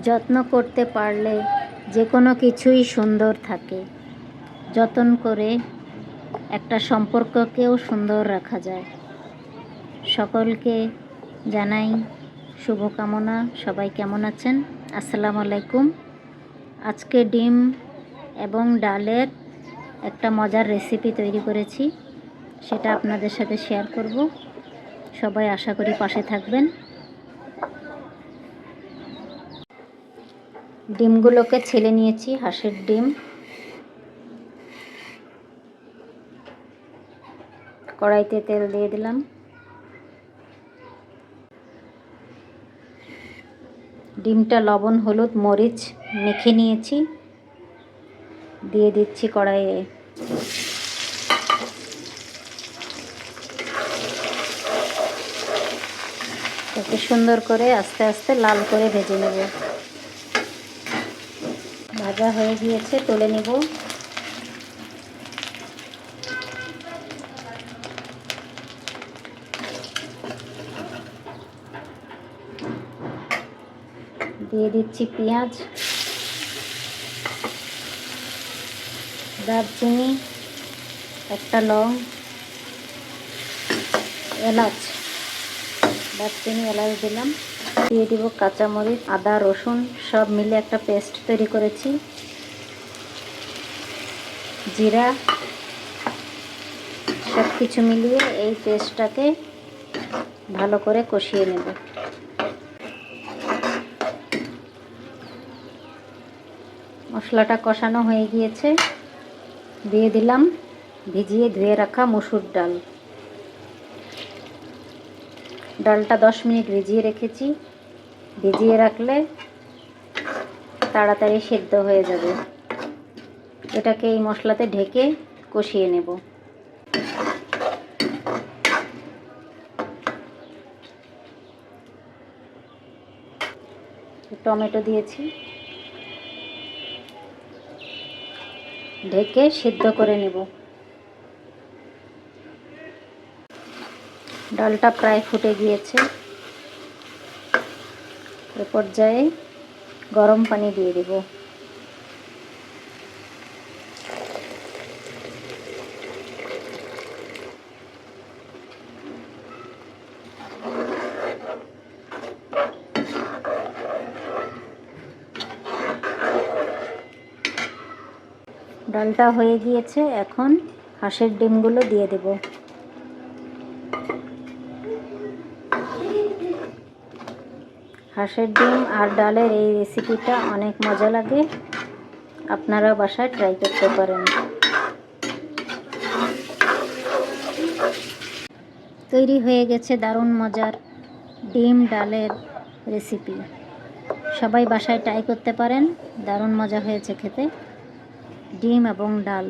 যত্ন করতে পারলে যে কোনো কিছুই সুন্দর থাকে। যতন করে একটা সম্পর্ককেও সুন্দর রাখা যায়। সকলকে জানাই শুভকামনা। সবাই কেমন আছেন? আসসালামু আলাইকুম। আজকে ডিম এবং ডালের একটা মজার রেসিপি তৈরি করেছি। সেটা আপনাদের সাথে শেয়ার করব। সবাই আশা করি পাশে থাকবেন। ডিমগুলোকে ছেলে নিয়েছি, হাঁসের ডিম। কড়াইতে তেল দিয়ে দিলাম। ডিমটা লবণ, হলুদ, মরিচ মেখে নিয়েছি। দিয়ে দিচ্ছি কড়াইয়ে একে সুন্দর করে আস্তে আস্তে লাল করে ভেজে নেব। ভাজা হয়ে গিয়েছে, তুলে নেব। দিয়ে দিচ্ছি পেঁয়াজ, দারচিনি, একটা লং, এলাচ, দারচিনি, এলাচ দিলাম। দিয়ে দিব কাঁচামরিচ, আদা, রসুন, সব মিলে একটা পেস্ট তৈরি করেছি। জিরা সব কিছু মিলিয়ে এই পেস্টটাকে ভালো করে কষিয়ে নেব। মশলাটা কষানো হয়ে গিয়েছে। দিয়ে দিলাম ভিজিয়ে ধুয়ে রাখা মুসুর ডাল। ডালটা দশ মিনিট ভিজিয়ে রেখেছি। ভিজিয়ে রাখলে তাড়াতাড়ি সেদ্ধ হয়ে যাবে। এটাকে এই মশলাতে ঢেকে কষিয়ে নেব। টমেটো দিয়েছি। ঢেকে সিদ্ধ করে নেব। ডালটা প্রায় ফুটে গিয়েছে। এ পর্যায়ে গরম পানি দিয়ে দেব। ডালটা হয়ে গিয়েছে, এখন হাঁসের ডিমগুলো দিয়ে দেব। হাঁসের ডিম আর ডালের এই রেসিপিটা অনেক মজা লাগে। আপনারা বাসায় ট্রাই করতে পারেন। তৈরি হয়ে গেছে দারুণ মজার ডিম ডালের রেসিপি সবাই বাসায় ট্রাই করতে পারেন, দারুণ মজা হয়েছে খেতে। ডিম এবং ডাল।